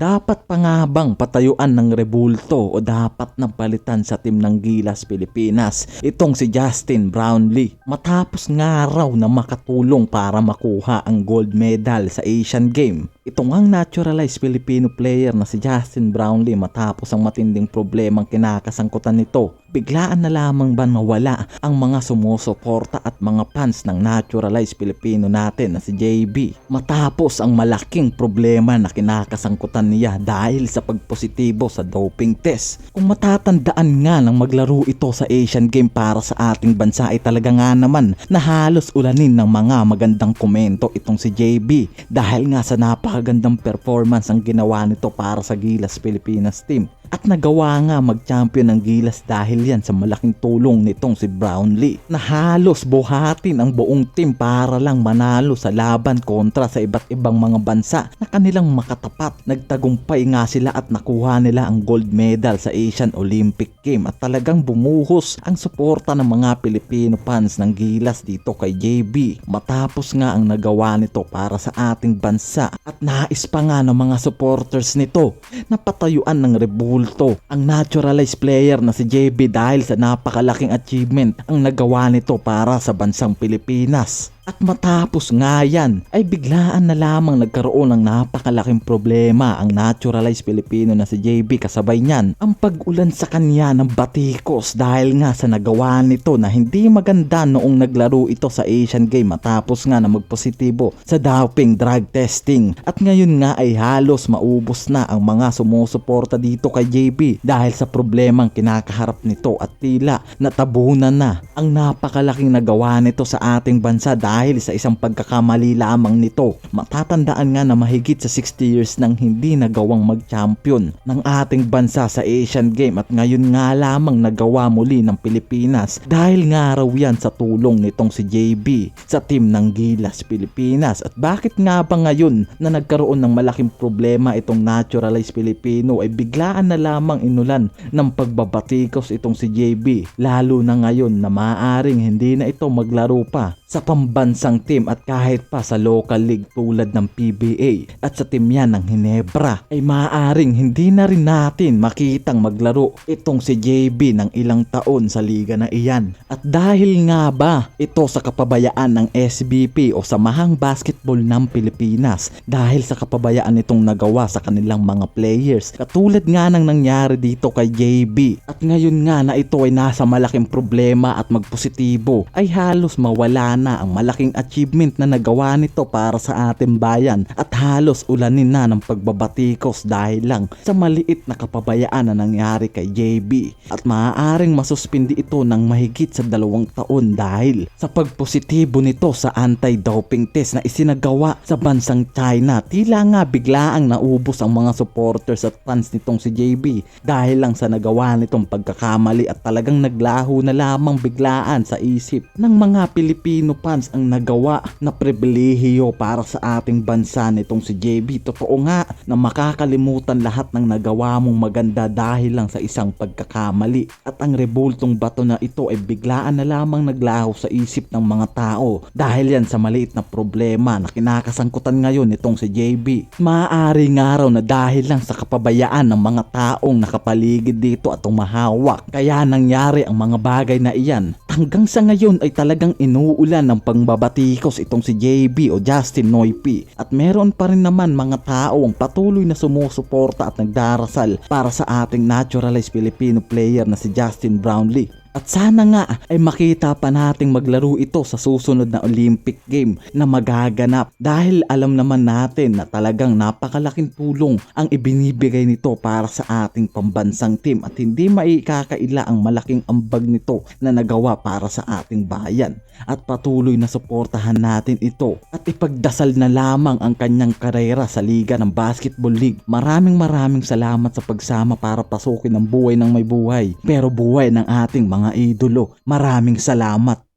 Dapat pa patayuan ng rebulto o dapat na palitan sa team ng Gilas Pilipinas itong si Justin Brownlee matapos nga raw na makatulong para makuha ang gold medal sa Asian Game. Ito ngang naturalized Filipino player na si Justin Brownlee matapos ang matinding problemang kinakasangkutan nito. Biglaan na lamang ba nawala ang mga sumusuporta at mga fans ng naturalized Filipino natin na si JB matapos ang malaking problema na kinakasangkutan niya dahil sa pagpositibo sa doping test. Kung matatandaan nga ng maglaro ito sa Asian Game para sa ating bansa ay talaga nga naman na halos ulanin ng mga magandang komento itong si JB dahil nga sa napakagandang performance ang ginawa nito para sa Gilas Pilipinas team. At nagawa nga mag-champion ng Gilas dahil yan sa malaking tulong nitong si Brownlee na halos buhatin ang buong team para lang manalo sa laban kontra sa iba't ibang mga bansa na kanilang makatapat. Nagtagumpay nga sila at nakuha nila ang gold medal sa Asian Olympic Game at talagang bumuhos ang suporta ng mga Pilipino fans ng Gilas dito kay JB matapos nga ang nagawa nito para sa ating bansa at nais pa nga ng mga supporters nito na patayuan ng rebulto ang naturalized player na si JB dahil sa napakalaking achievement ang nagawa nito para sa bansang Pilipinas. At matapos nga yan, ay biglaan na lamang nagkaroon ng napakalaking problema ang naturalized Pilipino na si JB kasabay niyan ang pag-ulan sa kanya ng batikos dahil nga sa nagawa nito na hindi maganda noong naglaro ito sa Asian Game matapos nga na magpositibo sa doping drug testing. At ngayon nga ay halos maubos na ang mga sumusuporta dito kay JB dahil sa problemang kinakaharap nito at tila natabunan na ang napakalaking nagawa nito sa ating bansa dahil sa isang pagkakamali lamang nito. Matatandaan nga na mahigit sa 60 years nang hindi nagawang mag-champion ng ating bansa sa Asian Game at ngayon nga lamang nagawa muli ng Pilipinas dahil nga raw yan sa tulong nitong si JB sa team ng Gilas Pilipinas. At bakit nga ba ngayon na nagkaroon ng malaking problema itong naturalized Filipino ay biglaan na lamang inulan ng pagbabatikos itong si JB lalo na ngayon na maaring hindi na ito maglaro pa sa pambansang team at kahit pa sa local league tulad ng PBA at sa team yan ng Hinebra ay maaaring hindi na rin natin makitang maglaro itong si JB ng ilang taon sa liga na iyan. At dahil nga ba ito sa kapabayaan ng SBP o Samahang Basketball ng Pilipinas dahil sa kapabayaan nitong nagawa sa kanilang mga players katulad nga ng nangyari dito kay JB at ngayon nga na ito ay nasa malaking problema at magpositibo ay halos mawala na ang malaking achievement na nagawa nito para sa ating bayan at halos ulanin na ng pagbabatikos dahil lang sa maliit na kapabayaan na nangyari kay JB at maaaring masuspindi ito ng mahigit sa dalawang taon dahil sa pagpositibo nito sa anti-doping test na isinagawa sa bansang China. Tila nga biglaang naubos ang mga supporters at fans nitong si JB dahil lang sa nagawa nitong pagkakamali at talagang naglaho na lamang biglaan sa isip ng mga Pilipino fans ang nagawa na pribilehiyo para sa ating bansa nitong si JB. Totoo nga na makakalimutan lahat ng nagawa mong maganda dahil lang sa isang pagkakamali. At ang rebultong bato na ito ay biglaan na lamang naglaho sa isip ng mga tao dahil yan sa maliit na problema na kinakasangkutan ngayon nitong si JB. Maaari nga raw na dahil lang sa kapabayaan ng mga taong nakapaligid dito at umahawak kaya nangyari ang mga bagay na iyan. Hanggang sa ngayon ay talagang inuulan ng pangbabatikos itong si JB o Justin Noypi at meron pa rin naman mga tao ang patuloy na sumusuporta at nagdarasal para sa ating naturalized Filipino player na si Justin Brownlee. At sana nga ay makita pa nating maglaro ito sa susunod na Olympic Game na magaganap dahil alam naman natin na talagang napakalaking tulong ang ibinibigay nito para sa ating pambansang team at hindi maikakaila ang malaking ambag nito na nagawa para sa ating bayan. At patuloy na suportahan natin ito at ipagdasal na lamang ang kanyang karera sa Liga ng Basketball League. Maraming maraming salamat sa pagsama para pasukin ang buhay ng may buhay pero buhay ng ating mga idolo. Maraming salamat.